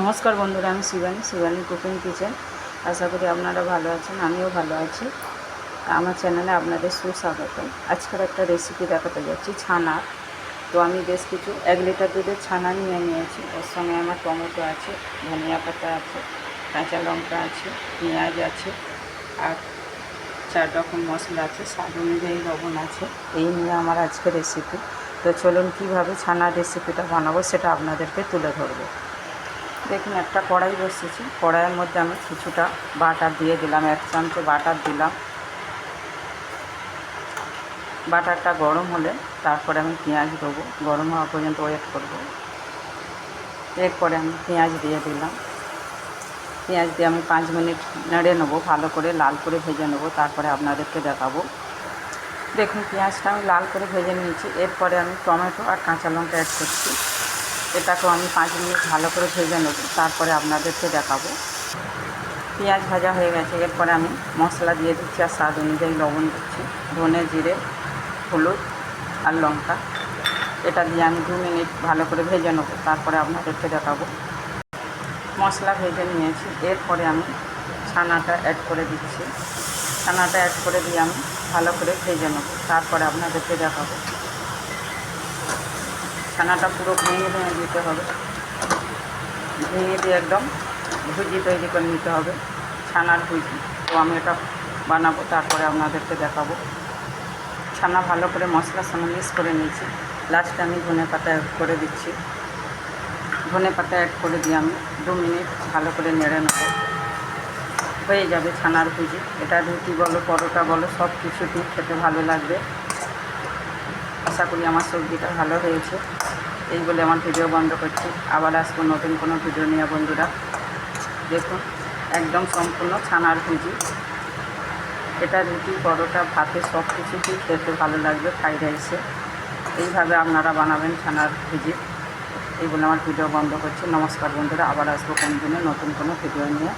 নমস্কার বন্ধুরা, আমি শিবানী শিবানী কুকিং কিচেন। আশা করি আপনারা ভালো আছেন, আমিও ভালো আছি। আমার চ্যানেলে আপনাদের সুস্বাগত আজকের একটা রেসিপি দেখাতে যাচ্ছি, ছানা। তো আমি বেশ কিছু, এক লিটার দুধের ছানা নিয়ে নিয়েছি। ওর সঙ্গে আমার টমেটো আছে, ধনিয়া পাতা আছে, কাঁচা লঙ্কা আছে, পেঁয়াজ আছে, আর চার রকম মশলা আছে। স্বাদ অনুযায়ী লবণ আছে। এই নিয়ে আমার আজকে রেসিপি তো চলুন কীভাবে ছানার রেসিপিটা বানাবো, সেটা আপনাদেরকে তুলে ধরবো। দেখুন, একটা কড়াই বসেছি। কড়াইয়ের মধ্যে আমি কিছুটা বাটার দিয়ে দিলাম, এক চামচ বাটার দিলাম। বাটারটা গরম হলে তারপরে আমি পেঁয়াজ দেবো। গরম হওয়া পর্যন্ত ওয়েট করব। এরপরে আমি পেঁয়াজ দিয়ে দিলাম। পেঁয়াজ দিয়ে আমি পাঁচ মিনিট নেড়ে নেব, ভালো করে লাল করে ভেজে নেব, তারপরে আপনাদেরকে দেখাবো। দেখুন, পেঁয়াজটা আমি লাল করে ভেজে নিয়েছি। এরপরে আমি টমেটো আর কাঁচা লঙ্কা অ্যাড করছি। এটাকেও আমি পাঁচ মিনিট ভালো করে ভেজে নেব, তারপরে আপনাদেরকে দেখাবো। পেঁয়াজ ভাজা হয়ে গেছে, এরপরে আমি মশলা দিয়ে দিচ্ছি আর স্বাদ অনুযায়ী লবণ দিচ্ছি। ধনে জিরে, হলুদ আর লঙ্কা। এটা দিয়ে আমি দু মিনিট ভালো করে ভেজে নেব, তারপরে আপনাদেরকে দেখাবো। মশলা ভেজে নিয়েছি, এরপরে আমি ছানাটা অ্যাড করে দিচ্ছি। ছানাটা অ্যাড করে দিয়ে আমি ভালো করে ভেজে নেব, তারপরে আপনাদেরকে দেখাবো। ছানাটা পুরো ভেঙে ভেঙে দিতে হবে। ভেঙে দিয়ে একদম ভুজি তৈরি করে নিতে হবে ছানার ভুজি। তো আমি এটা বানাবো, তারপরে আপনাদেরকে দেখাবো। ছানা ভালো করে মশলার সঙ্গে মিক্স করে নিয়েছি। লাস্টে আমি ধনে পাতা অ্যাড করে দিচ্ছি। ধনে পাতা অ্যাড করে দিয়ে আমি দু মিনিট ভালো করে নেড়ে নেব। হয়ে যাবে ছানার ভুজি। এটা রুটি বলো, পরোটা বলো সব কিছুতেই খেতে ভালো লাগবে। আশা করি আমার সবজিটা ভালো হয়েছে। এই বলে আমার ভিডিও বন্ধ করছি। আবার আসব নতুন কোনো ভিডিও নিয়ে, বন্ধুরা। দেখুন একদম সম্পূর্ণ ছানার ভুজি। এটা রুটি, পরোটা, ভাতে সব কিছুতেই খেতে ভালো লাগবে, ফ্রাইড রাইসে। এইভাবে আপনারা বানাবেন ছানার ভুজি। এই বলে আমার ভিডিও বন্ধ করছি। নমস্কার, বন্ধুরা। আবার আসব কোন দিনে নতুন কোনো ভিডিও নিয়ে।